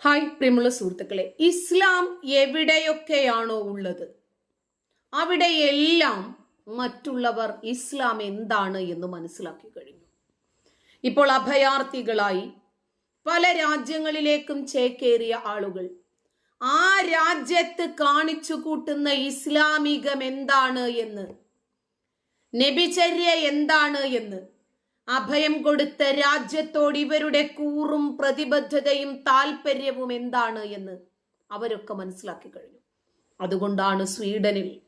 Hi പ്രിയമുള്ള സുഹൃത്തുക്കളെ ഇസ്ലാം എവിടെയൊക്കെയാണോ ഉള്ളത്? അവിടെയെല്ലാം മറ്റുള്ളവർ ഇസ്ലാം എന്താണ് എന്ന് മനസ്സിലാക്കി കഴിഞ്ഞു. ഇപ്പോൾ അഭയാർത്ഥികളായി പല രാജ്യങ്ങളിലേക്കും ചേക്കേറിയ ആളുകൾ ആ രാജ്യത്ത് കാണിച്ചു കൂട്ടുന്ന ഇസ്ലാമികം എന്താണ് എന്ന് നബിചര്യ എന്താണ് എന്ന് അഭയം കൊടുത്ത രാജ്യത്തോട് ഇവരുടെ കൂറും പ്രതിബദ്ധതയും താല്പര്യവും എന്താണ് എന്ന് അവരൊക്കെ മനസ്സിലാക്കി കഴിഞ്ഞു. അതുകൊണ്ടാണ് സ്വീഡനിൽ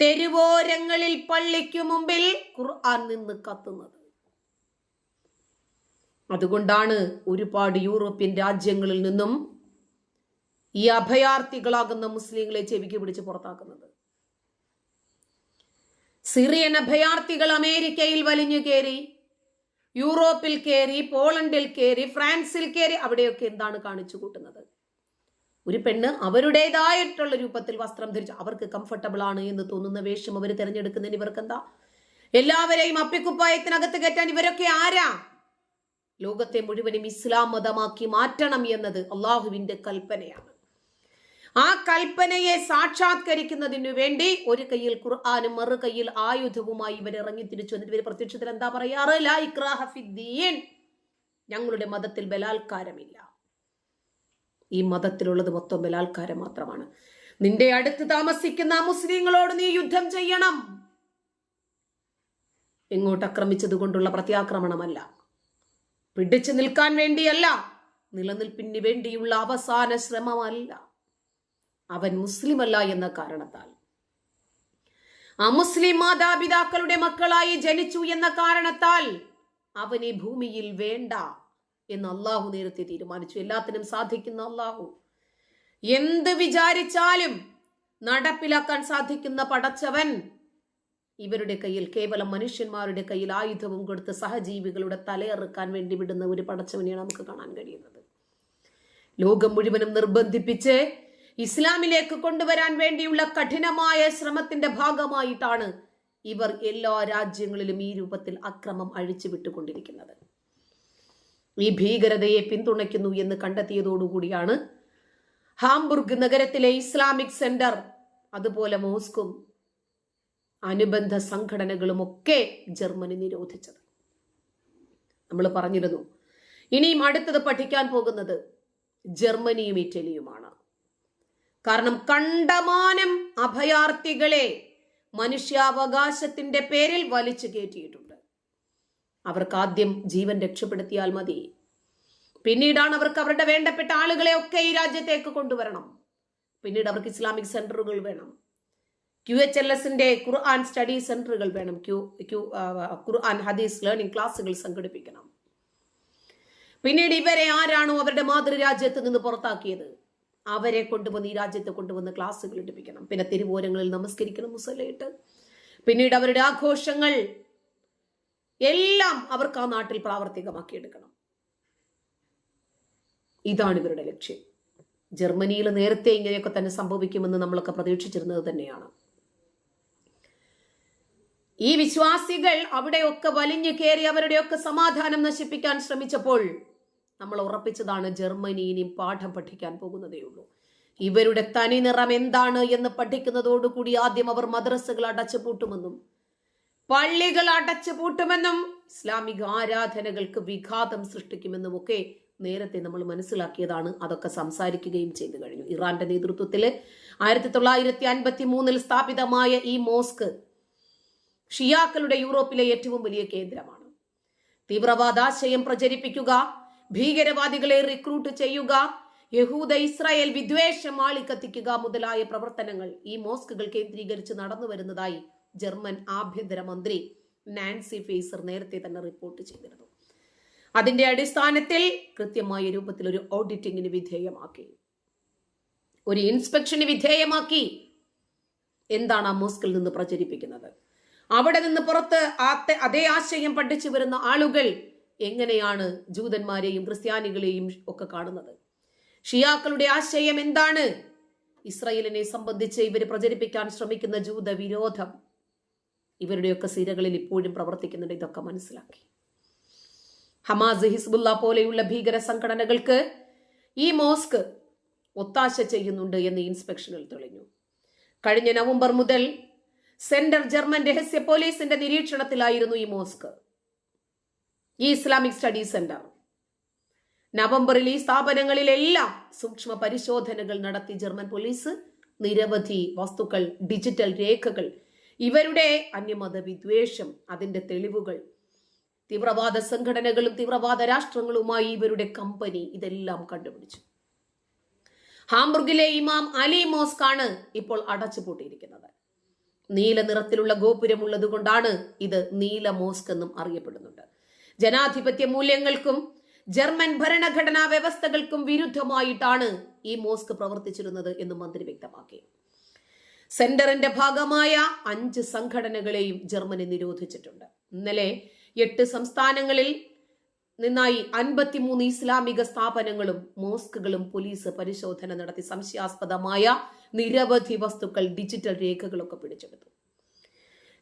തെരുവോരങ്ങളിൽ പള്ളിക്കു മുമ്പിൽ ഖുർആൻ നിന്ന് കത്തുന്നത്. അതുകൊണ്ടാണ് ഒരുപാട് യൂറോപ്യൻ രാജ്യങ്ങളിൽ നിന്നും ഈ അഭയാർത്ഥികളാകുന്ന മുസ്ലിങ്ങളെ ചെവിക്ക് പിടിച്ച് പുറത്താക്കുന്നത്. സിറിയൻ അഭയാർത്ഥികൾ അമേരിക്കയിൽ വലിഞ്ഞു കയറി. യൂറോപ്പിൽ കയറി പോളണ്ടിൽ കയറി ഫ്രാൻസിൽ കയറി അവിടെയൊക്കെ എന്താണ് കാണിച്ചു കൂട്ടുന്നത്? ഒരു പെണ്ണ് അവരുടേതായിട്ടുള്ള രൂപത്തിൽ വസ്ത്രം ധരിച്ചു അവർക്ക് കംഫർട്ടബിൾ ആണ് എന്ന് തോന്നുന്ന വേഷം അവർ തിരഞ്ഞെടുക്കുന്നതിന് ഇവർക്ക് എന്താ എല്ലാവരെയും അപ്പിക്കുപ്പായത്തിനകത്ത് കയറ്റാൻ ഇവരൊക്കെ ആരാ? ലോകത്തെ മുഴുവനും ഇസ്ലാം മതമാക്കി മാറ്റണം എന്നത് അള്ളാഹുവിന്റെ കൽപ്പനയാണ്. ആ കൽപ്പനയെ സാക്ഷാത്കരിക്കുന്നതിനു വേണ്ടി ഒരു കയ്യിൽ ഖുർആാനും മറു കയ്യിൽ ആയുധവുമായി ഇവർ ഇറങ്ങി തിരിച്ചു വന്നിട്ട് ഇവർ പ്രത്യക്ഷത്തിൽ എന്താ പറയാറ്? ലാ ഇക്രാഹഫിദ്ദീൻ ഞങ്ങളുടെ മതത്തിൽ ബലാത്കാരമില്ല. ഈ മതത്തിലുള്ളത് മൊത്തം ബലാത്കാരം മാത്രമാണ്. നിന്റെ അടുത്ത് താമസിക്കുന്ന മുസ്ലിങ്ങളോട് നീ യുദ്ധം ചെയ്യണം. എങ്ങോട്ട് ആക്രമിച്ചത് കൊണ്ടുള്ള പ്രത്യാക്രമണമല്ല. പിടിച്ചു നിൽക്കാൻ വേണ്ടിയല്ല. നിലനിൽപ്പിന് വേണ്ടിയുള്ള അവസാന ശ്രമമല്ല. അവൻ മുസ്ലിമല്ല എന്ന കാരണത്താൽ. അമുസ്ലിം മാതാപിതാക്കളുടെ മക്കളായി ജനിച്ചു എന്ന കാരണത്താൽ അവനെ ഭൂമിയിൽ വേണ്ട എന്ന് അള്ളാഹു നേരത്തെ തീരുമാനിച്ചു. എല്ലാത്തിനും സാധിക്കുന്ന അള്ളാഹു. എന്ത് വിചാരിച്ചാലും നടപ്പിലാക്കാൻ സാധിക്കുന്ന പടച്ചവൻ ഇവരുടെ കയ്യിൽ കേവലം മനുഷ്യന്മാരുടെ കയ്യിൽ ആയുധവും കൊടുത്ത് സഹജീവികളുടെ തലയറുക്കാൻ വേണ്ടി വിടുന്ന ഒരു പടച്ചവനെയാണ് നമുക്ക് കാണാൻ കഴിയുന്നത്. ലോകം മുഴുവനും നിർബന്ധിപ്പിച്ച് ഇസ്ലാമിലേക്ക് കൊണ്ടുവരാൻ വേണ്ടിയുള്ള കഠിനമായ ശ്രമത്തിന്റെ ഭാഗമായിട്ടാണ് ഇവർ എല്ലാ രാജ്യങ്ങളിലും ഈ രൂപത്തിൽ അക്രമം അഴിച്ചു വിട്ടുകൊണ്ടിരിക്കുന്നത് ഈ ഭീകരതയെ പിന്തുണയ്ക്കുന്നു എന്ന് കണ്ടെത്തിയതോടുകൂടിയാണ് ഹാംബുർഗ് നഗരത്തിലെ ഇസ്ലാമിക് സെന്റർ അതുപോലെ മോസ്കും അനുബന്ധ സംഘടനകളും ഒക്കെ ജർമ്മനി നിരോധിച്ചത്. നമ്മൾ പറഞ്ഞിരുന്നു ഇനിയും അടുത്തത് പഠിക്കാൻ പോകുന്നത് ജർമ്മനിയും ഇറ്റലിയുമാണ്. കാരണം കണ്ടമാനം അഭയാർത്ഥികളെ മനുഷ്യാവകാശത്തിന്റെ പേരിൽ വലിച്ചു കയറ്റിയിട്ടുണ്ട്. അവർക്ക് ആദ്യം ജീവൻ രക്ഷപ്പെടുത്തിയാൽ മതി. പിന്നീടാണ് അവർക്ക് അവരുടെ വേണ്ടപ്പെട്ട ആളുകളെ ഒക്കെ ഈ രാജ്യത്തേക്ക് കൊണ്ടുവരണം. പിന്നീട് അവർക്ക് ഇസ്ലാമിക് സെന്ററുകൾ വേണം. ക്യു എച്ച് എൽ എസിന്റെ ഖുർആൻ സ്റ്റഡി സെന്ററുകൾ വേണം. ക്യു ക്യു ഖുർആൻ ഹദീസ് ലേണിംഗ് ക്ലാസ്സുകൾ സംഘടിപ്പിക്കണം. പിന്നീട് ഇവരെ ആരാണോ അവരുടെ മാതൃരാജ്യത്ത് നിന്ന് പുറത്താക്കിയത്? അവരെ കൊണ്ടുവന്ന് ഈ രാജ്യത്ത് കൊണ്ടുവന്ന് ക്ലാസ്സുകൾ എടുപ്പിക്കണം. പിന്നെ തിരുവോരങ്ങളിൽ നമസ്കരിക്കണം മുസലയിട്ട് പിന്നീട് അവരുടെ ആഘോഷങ്ങൾ എല്ലാം അവർക്ക് ആ നാട്ടിൽ പ്രാവർത്തികമാക്കിയെടുക്കണം. ഇതാണ് ഇവരുടെ ലക്ഷ്യം. ജർമ്മനിയിൽ നേരത്തെ ഇങ്ങനെയൊക്കെ തന്നെ സംഭവിക്കുമെന്ന് നമ്മളൊക്കെ പ്രതീക്ഷിച്ചിരുന്നത് തന്നെയാണ്. ഈ വിശ്വാസികൾ അവിടെയൊക്കെ വലിഞ്ഞു കയറി അവരുടെയൊക്കെ സമാധാനം നശിപ്പിക്കാൻ ശ്രമിച്ചപ്പോൾ നമ്മൾ ഉറപ്പിച്ചതാണ് ജർമ്മനി പാഠം പഠിക്കാൻ പോകുന്നതേ ഉള്ളൂ ഇവരുടെ തനി നിറം എന്താണ് എന്ന് പഠിക്കുന്നതോടുകൂടി ആദ്യം അവർ മദ്രസകൾ അടച്ചു പൂട്ടുമെന്നും പള്ളികൾ അടച്ചു പൂട്ടുമെന്നും ഇസ്ലാമിക ആരാധനകൾക്ക് വിഘാതം സൃഷ്ടിക്കുമെന്നും ഒക്കെ നേരത്തെ നമ്മൾ മനസ്സിലാക്കിയതാണ്. അതൊക്കെ സംസാരിക്കുകയും ചെയ്തു കഴിഞ്ഞു. ഇറാന്റെ നേതൃത്വത്തിൽ ആയിരത്തി തൊള്ളായിരത്തി അൻപത്തി മൂന്നിൽ സ്ഥാപിതമായ ഈ മോസ്ക് ഷിയാക്കളുടെ യൂറോപ്പിലെ ഏറ്റവും വലിയ കേന്ദ്രമാണ്. തീവ്രവാദാശയം പ്രചരിപ്പിക്കുക ഭീകരവാദികളെ റിക്രൂട്ട് ചെയ്യുക യഹൂദ ഇസ്രായേൽ വിദ്വേഷം ആളിക്കത്തിക്കുക മുതലായ പ്രവർത്തനങ്ങൾ ഈ മോസ്കുകൾ കേന്ദ്രീകരിച്ച് നടന്നു വരുന്നതായി ജർമ്മൻ ആഭ്യന്തരമന്ത്രി നാൻസി ഫേസർ നേരത്തെ തന്നെ റിപ്പോർട്ട് ചെയ്തിരുന്നു. അതിന്റെ അടിസ്ഥാനത്തിൽ കൃത്യമായ രൂപത്തിൽ ഒരു ഓഡിറ്റിംഗിന് വിധേയമാക്കി. ഒരു ഇൻസ്പെക്ഷന് വിധേയമാക്കി. എന്താണ് ആ മോസ്കിൽ നിന്ന് പ്രചരിപ്പിക്കുന്നത്? അവിടെ നിന്ന് പുറത്ത് അതേ ആശയം പഠിച്ചു വരുന്ന ആളുകൾ എങ്ങനെയാണ് ജൂതന്മാരെയും ക്രിസ്ത്യാനികളെയും ഒക്കെ കാണുന്നത്? ഷിയാക്കളുടെ ആശയം എന്താണ്? ഇസ്രയേലിനെ സംബന്ധിച്ച് ഇവർ പ്രചരിപ്പിക്കാൻ ശ്രമിക്കുന്ന ജൂത വിരോധം ഇവരുടെയൊക്കെ സിരകളിൽ ഇപ്പോഴും പ്രവർത്തിക്കുന്നുണ്ട്. ഇതൊക്കെ മനസ്സിലാക്കി. ഹമാസ് ഹിസ്ബുല്ല പോലെയുള്ള ഭീകര സംഘടനകൾക്ക് ഈ മോസ്ക് ഒത്താശ ചെയ്യുന്നുണ്ട് എന്ന് ഇൻസ്പെക്ഷനിൽ തെളിഞ്ഞു. കഴിഞ്ഞ നവംബർ മുതൽ സെൻട്രൽ ജർമ്മൻ രഹസ്യ പോലീസിന്റെ നിരീക്ഷണത്തിലായിരുന്നു ഈ മോസ്ക്. ഈ ഇസ്ലാമിക് സ്റ്റഡീസ് സെന്റർ. നവംബറിൽ ഈ സ്ഥാപനങ്ങളിലെല്ലാം സൂക്ഷ്മ പരിശോധനകൾ നടത്തി ജർമ്മൻ പോലീസ് നിരവധി വസ്തുക്കൾ ഡിജിറ്റൽ രേഖകൾ ഇവരുടെ അന്യമത വിദ്വേഷം അതിന്റെ തെളിവുകൾ തീവ്രവാദ സംഘടനകളും തീവ്രവാദ രാഷ്ട്രങ്ങളുമായി ഇവരുടെ കമ്പനി ഇതെല്ലാം കണ്ടുപിടിച്ചു. ഹാംബുർഗിലെ ഇമാം അലി മോസ്കാണ് ഇപ്പോൾ അടച്ചുപൂട്ടിയിരിക്കുന്നത്. നീല നിറത്തിലുള്ള ഗോപുരമുള്ളത് ഇത് നീല മോസ്ക് എന്നും അറിയപ്പെടുന്നുണ്ട്. ജനാധിപത്യ മൂല്യങ്ങൾക്കും ജർമ്മൻ ഭരണഘടനാ വ്യവസ്ഥകൾക്കും വിരുദ്ധമായിട്ടാണ് ഈ മോസ്ക് പ്രവർത്തിച്ചിരുന്നത് എന്ന് മന്ത്രി വ്യക്തമാക്കി. സെന്ററിന്റെ ഭാഗമായ അഞ്ച് സംഘടനകളെയും ജർമ്മനി നിരോധിച്ചിട്ടുണ്ട്. ഇന്നലെ എട്ട് സംസ്ഥാനങ്ങളിൽ നിന്നായി അൻപത്തിമൂന്ന് ഇസ്ലാമിക സ്ഥാപനങ്ങളും മോസ്കുകളും പോലീസ് പരിശോധന നടത്തി സംശയാസ്പദമായ നിരവധി വസ്തുക്കൾ ഡിജിറ്റൽ രേഖകളൊക്കെ പിടിച്ചെടുത്തു.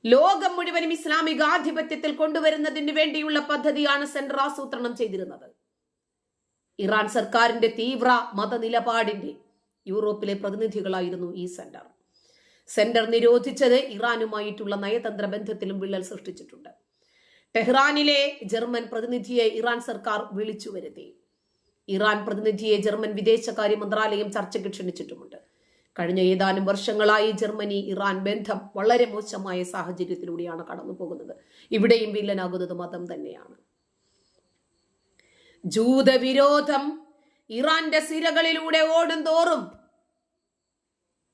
ലോകം മുഴുവനും ഇസ്ലാമിക ആധിപത്യത്തിൽ കൊണ്ടുവരുന്നതിന് വേണ്ടിയുള്ള പദ്ധതിയാണ് സെന്റർ ആസൂത്രണം ചെയ്തിരുന്നത്. ഇറാൻ സർക്കാരിന്റെ തീവ്ര മതനിലപാടിന്റെ യൂറോപ്പിലെ പ്രതിനിധികളായിരുന്നു ഈ സെന്റർ സെന്റർ നിരോധിച്ചത് ഇറാനുമായിട്ടുള്ള നയതന്ത്ര ബന്ധത്തിലും വിള്ളൽ സൃഷ്ടിച്ചിട്ടുണ്ട്. ടെഹ്റാനിലെ ജർമ്മൻ പ്രതിനിധിയെ ഇറാൻ സർക്കാർ വിളിച്ചു വരുത്തി. ഇറാൻ പ്രതിനിധിയെ ജർമ്മൻ വിദേശകാര്യ മന്ത്രാലയം ചർച്ചയ്ക്ക് ക്ഷണിച്ചിട്ടുമുണ്ട്. കഴിഞ്ഞ ഏതാനും വർഷങ്ങളായി ജർമ്മനി ഇറാൻ ബന്ധം വളരെ മോശമായ സാഹചര്യത്തിലൂടെയാണ് കടന്നു പോകുന്നത് ഇവിടെയും വില്ലനാകുന്നത് മതം തന്നെയാണ്. ജൂതവിരോധം ഇറാന്റെ സിരകളിലൂടെ ഓടും തോറും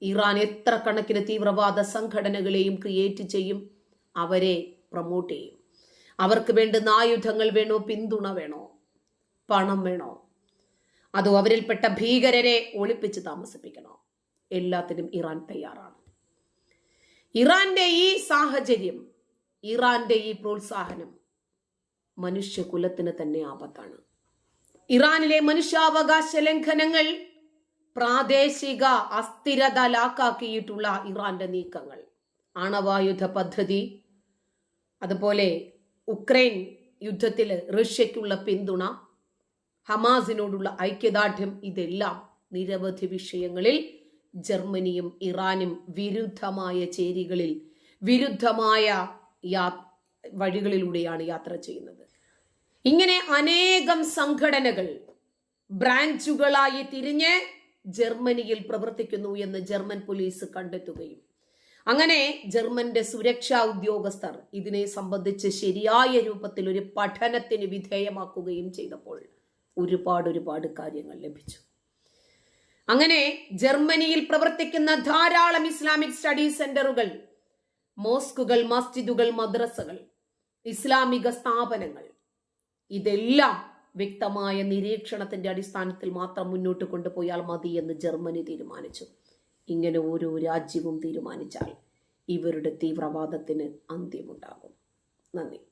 ഇറാൻ എത്ര കണക്കിന് തീവ്രവാദ സംഘടനകളെയും ക്രിയേറ്റ് ചെയ്യും അവരെ പ്രൊമോട്ട് ചെയ്യും. അവർക്ക് വേണ്ടുന്ന ആയുധങ്ങൾ വേണോ പിന്തുണ വേണോ പണം വേണോ? അതോ അവരിൽപ്പെട്ട ഭീകരരെ ഒളിപ്പിച്ച് താമസിപ്പിക്കണോ? എല്ലാത്തിനും ഇറാൻ തയ്യാറാണ്. ഇറാന്റെ ഈ സാഹചര്യം ഇറാന്റെ ഈ പ്രോത്സാഹനം മനുഷ്യകുലത്തിന് തന്നെ ആപത്താണ്. ഇറാനിലെ മനുഷ്യാവകാശ ലംഘനങ്ങൾ പ്രാദേശിക അസ്ഥിരത ലാക്കാക്കിയിട്ടുള്ള ഇറാന്റെ നീക്കങ്ങൾ ആണവായുധ പദ്ധതി അതുപോലെ ഉക്രൈൻ യുദ്ധത്തിൽ റഷ്യയ്ക്കുള്ള പിന്തുണ ഹമാസിനോടുള്ള ഐക്യദാർഢ്യം ഇതെല്ലാം നിരവധി വിഷയങ്ങളിൽ ജർമ്മനിയും ഇറാനും വിരുദ്ധമായ ചേരികളിൽ വിരുദ്ധമായ യാ വഴികളിലൂടെയാണ് യാത്ര ചെയ്യുന്നത്. ഇങ്ങനെ അനേകം സംഘടനകൾ ബ്രാഞ്ചുകളായി തിരിഞ്ഞ് ജർമ്മനിയിൽ പ്രവർത്തിക്കുന്നു എന്ന് ജർമ്മൻ പോലീസ് കണ്ടെത്തുകയും അങ്ങനെ ജർമ്മന്റെ സുരക്ഷാ ഉദ്യോഗസ്ഥർ ഇതിനെ സംബന്ധിച്ച് ശരിയായ രൂപത്തിൽ ഒരു പഠനത്തിന് വിധേയമാക്കുകയും ചെയ്തപ്പോൾ ഒരുപാട് ഒരുപാട് കാര്യങ്ങൾ ലഭിച്ചു. അങ്ങനെ ജർമ്മനിയിൽ പ്രവർത്തിക്കുന്ന ധാരാളം ഇസ്ലാമിക് സ്റ്റഡി സെന്ററുകൾ മോസ്കുകൾ മസ്ജിദുകൾ മദ്രസകൾ ഇസ്ലാമിക സ്ഥാപനങ്ങൾ ഇതെല്ലാം വ്യക്തമായ നിരീക്ഷണത്തിന്റെ അടിസ്ഥാനത്തിൽ മാത്രം മുന്നോട്ട് കൊണ്ടുപോയാൽ മതി എന്ന് ജർമ്മനി തീരുമാനിച്ചു. ഇങ്ങനെ ഓരോ രാജ്യവും തീരുമാനിച്ചാൽ ഇവരുടെ തീവ്രവാദത്തിന് അന്ത്യമുണ്ടാകും. നന്ദി.